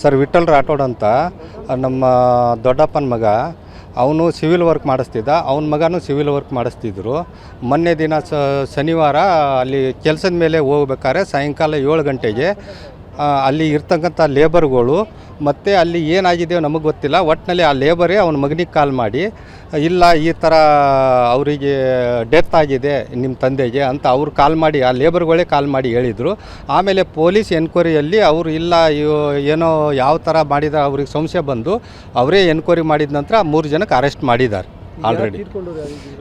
Sir Vithal Rathod ಅಂತ ನಮ್ಮ ದೊಡ್ಡಪ್ಪನ ಮಗ ಅವನು ಸಿವಿಲ್ ವರ್ಕ್ ಮಾಡಿಸ್ತಿದ್ದ ಅವನ ಮಗನೂ ಸಿವಿಲ್ ವರ್ಕ್ ಮಾಡಿಸ್ತಿದ್ರು. ಮೊನ್ನೆ ದಿನ ಸ ಶನಿವಾರ ಅಲ್ಲಿ ಕೆಲಸದ ಮೇಲೆ ಹೋಗ್ಬೇಕಾದ್ರೆ ಸಾಯಂಕಾಲ ಏಳು ಗಂಟೆಗೆ ಅಲ್ಲಿ ಇರ್ತಕ್ಕಂಥ ಲೇಬರ್ಗಳು ಮತ್ತು ಅಲ್ಲಿ ಏನಾಗಿದೆಯೋ ನಮಗೆ ಗೊತ್ತಿಲ್ಲ. ಒಟ್ಟಿನಲ್ಲಿ ಆ ಲೇಬರೇ ಅವನ ಮಗನಿಗೆ ಕಾಲ್ ಮಾಡಿ ಇಲ್ಲ ಈ ಥರ ಅವರಿಗೆ ಡೆತ್ ಆಗಿದೆ ನಿಮ್ಮ ತಂದೆಗೆ ಅಂತ ಅವ್ರು ಕಾಲ್ ಮಾಡಿ ಆ ಲೇಬರ್ಗಳೇ ಕಾಲ್ ಮಾಡಿ ಹೇಳಿದರು. ಆಮೇಲೆ ಪೊಲೀಸ್ ಎನ್ಕ್ವೈರಿಯಲ್ಲಿ ಅವರು ಇಲ್ಲ ಇವ್- ಏನೋ ಯಾವ ಥರ ಮಾಡಿದ ಅವ್ರಿಗೆ ಸಂಶಯ ಬಂದು ಅವರೇ ಎನ್ಕ್ವೈರಿ ಮಾಡಿದ ನಂತರ ಮೂರು ಜನಕ್ಕೆ ಅರೆಸ್ಟ್ ಮಾಡಿದ್ದಾರೆ ಆಲ್ರೆಡಿ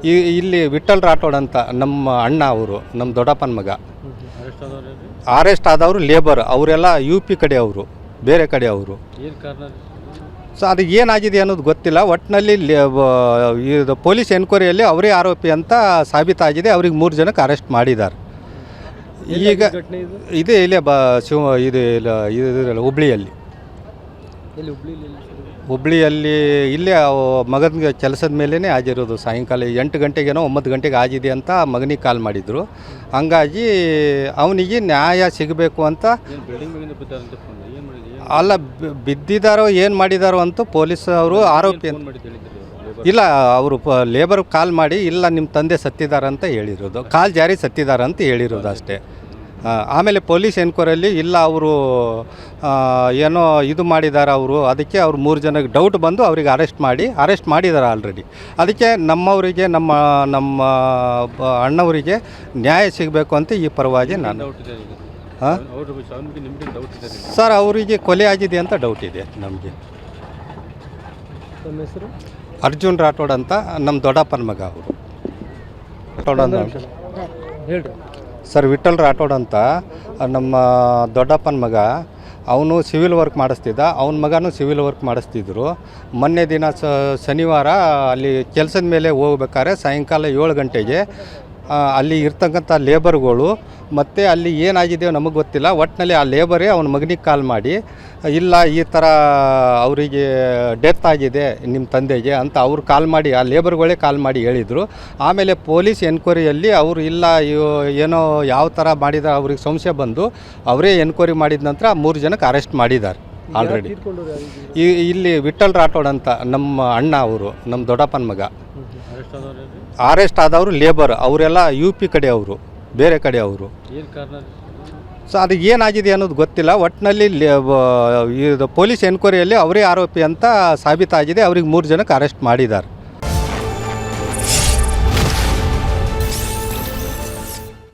ಈ ಇಲ್ಲಿ ವಿಠಲ್ ರಾಠೋಡ್ ಅಂತ ನಮ್ಮ ಅಣ್ಣ ಅವರು ನಮ್ಮ ದೊಡ್ಡಪ್ಪನ ಮಗ. ಅರೆಸ್ಟ್ ಆದವರು ಲೇಬರ್ ಅವರೆಲ್ಲ ಯು ಪಿ ಕಡೆ ಅವರು ಬೇರೆ ಕಡೆ ಅವರು. ಸೊ ಅದು? ಏನಾಗಿದೆ ಅನ್ನೋದು ಗೊತ್ತಿಲ್ಲ. ಒಟ್ಟಿನಲ್ಲಿ ಇದು ಪೊಲೀಸ್ ಎನ್ಕ್ವೈರಿಯಲ್ಲಿ ಅವರೇ ಆರೋಪಿ ಅಂತ ಸಾಬೀತಾಗಿದೆ. ಅವ್ರಿಗೆ ಮೂರು ಜನಕ್ಕೆ ಅರೆಸ್ಟ್ ಮಾಡಿದ್ದಾರೆ. ಈಗ ಇದು? ಇಲ್ಲೇ ಬ ಶಿವ ಇದು ಇಲ್ಲ ಇದು ಹುಬ್ಳಿಯಲ್ಲಿ. ಹುಬ್ಳಿಯಲ್ಲಿ ಇಲ್ಲೇ ಮಗನಿಗೆ ಕೆಲಸದ ಮೇಲೇ ಆಗಿರೋದು ಸಾಯಂಕಾಲ ಎಂಟು ಗಂಟೆಗೇನೋ ಒಂಬತ್ತು ಗಂಟೆಗೆ ಆಗಿದೆ ಅಂತ ಮಗನಿಗೆ ಕಾಲ್ ಮಾಡಿದರು. ಹಂಗಾಗಿ ಅವನಿಗೆ ನ್ಯಾಯ ಸಿಗಬೇಕು ಅಂತ ಅಲ್ಲ ಬಿದ್ದಿದ್ದಾರೋ ಏನು ಮಾಡಿದಾರೋ ಅಂತ ಪೊಲೀಸ್ ಅವರು ಆರೋಪಿ ಇಲ್ಲ ಅವರು ಲೇಬರ್ ಕಾಲ್ ಮಾಡಿ ಇಲ್ಲ ನಿಮ್ಮ ತಂದೆ ಸತ್ತಿದ್ದಾರೆ ಅಂತ ಹೇಳಿರೋದು. ಕಾಲ್ ಜಾರಿ ಸತ್ತಿದ್ದಾರೆ ಅಂತ ಹೇಳಿರೋದು ಅಷ್ಟೇ. ಆಮೇಲೆ ಪೊಲೀಸ್ ಎನ್ಕ್ವೈರಲ್ಲಿ ಇಲ್ಲ ಅವರು ಏನೋ ಇದು ಮಾಡಿದ್ದಾರೆ ಅವರು ಅದಕ್ಕೆ ಅವ್ರು ಮೂರು ಜನಕ್ಕೆ ಡೌಟ್ ಬಂದು ಅವರಿಗೆ ಅರೆಸ್ಟ್ ಮಾಡಿ ಅರೆಸ್ಟ್ ಮಾಡಿದ್ದಾರೆ ಆಲ್ರೆಡಿ. ಅದಕ್ಕೆ ನಮ್ಮವರಿಗೆ ನಮ್ಮ ನಮ್ಮ ಬ- ಅಣ್ಣವರಿಗೆ ನ್ಯಾಯ ಸಿಗಬೇಕು ಅಂತ ಈ ಪರವಾಗಿ ನಾನು ಸರ್ ಅವರಿಗೆ ಕೊಲೆ ಆಗಿದೆ ಅಂತ ಡೌಟ್ ಇದೆ ನಮಗೆ. ಅರ್ಜುನ್ ರಾಠೋಡ್ ಅಂತ ನಮ್ಮ ದೊಡ್ಡಪ್ಪನ ಮಗ ಅವರು. ರಾಠೋಡ್ ಅಂತ. ಹೇಳ್ರಿ. ಸರ್ ವಿಠಲ್ ರಾಠೋಡ್ ಅಂತ ನಮ್ಮ ದೊಡ್ಡಪ್ಪನ ಮಗ, ಅವನು ಸಿವಿಲ್ ವರ್ಕ್ ಮಾಡಿಸ್ತಿದ್ದ, ಅವನ ಮಗನೂ ಸಿವಿಲ್ ವರ್ಕ್ ಮಾಡಿಸ್ತಿದ್ರು. ಮೊನ್ನೆ ದಿನ ಶನಿವಾರ ಅಲ್ಲಿ ಕೆಲಸದ ಮೇಲೆ ಹೋಗ್ಬೇಕಾದ್ರೆ ಸಾಯಂಕಾಲ ಏಳು ಗಂಟೆಗೆ ಅಲ್ಲಿ ಇರ್ತಕ್ಕಂಥ ಲೇಬರ್ಗಳು ಮತ್ತು ಅಲ್ಲಿ ಏನಾಗಿದೆಯೋ ನಮಗೆ ಗೊತ್ತಿಲ್ಲ. ಒಟ್ಟಿನಲ್ಲಿ ಆ ಲೇಬರೇ ಅವನ ಮಗನಿಗೆ ಕಾಲ್ ಮಾಡಿ ಇಲ್ಲ ಈ ಥರ ಅವರಿಗೆ ಡೆತ್ ಆಗಿದೆ ನಿಮ್ಮ ತಂದೆಗೆ ಅಂತ ಅವ್ರು ಕಾಲ್ ಮಾಡಿ ಆ ಲೇಬರ್ಗಳೇ ಕಾಲ್ ಮಾಡಿ ಹೇಳಿದರು. ಆಮೇಲೆ ಪೊಲೀಸ್ ಎನ್ಕ್ವೈರಿಯಲ್ಲಿ ಅವರು ಇಲ್ಲ ಏನೋ ಯಾವ ಥರ ಮಾಡಿದ ಅವ್ರಿಗೆ ಸಂಶಯ ಬಂದು ಅವರೇ ಎನ್ಕ್ವೈರಿ ಮಾಡಿದ ನಂತರ ಮೂರು ಜನಕ್ಕೆ ಅರೆಸ್ಟ್ ಮಾಡಿದ್ದಾರೆ ಆಲ್ರೆಡಿ. ಈ ಇಲ್ಲಿ ವಿಠಲ್ ರಾಠೋಡ್ ಅಂತ ನಮ್ಮ ಅಣ್ಣ ಅವರು ನಮ್ಮ ದೊಡ್ಡಪ್ಪನ ಮಗ. ಅರೆಸ್ಟ್ ಆದವ್ರು ಲೇಬರ್ ಅವರೆಲ್ಲ ಯು ಪಿ ಕಡೆ ಅವರು ಬೇರೆ ಕಡೆ ಅವರು. ಸೊ ಅದು? ಏನಾಗಿದೆ ಅನ್ನೋದು ಗೊತ್ತಿಲ್ಲ. ಒಟ್ಟಿನಲ್ಲಿ ಇದು ಪೊಲೀಸ್ ಎನ್ಕ್ವೈರಿಯಲ್ಲಿ ಅವರೇ ಆರೋಪಿ ಅಂತ ಸಾಬೀತಾಗಿದೆ. ಅವ್ರಿಗೆ ಮೂರು ಜನಕ್ಕೆ ಅರೆಸ್ಟ್ ಮಾಡಿದ್ದಾರೆ.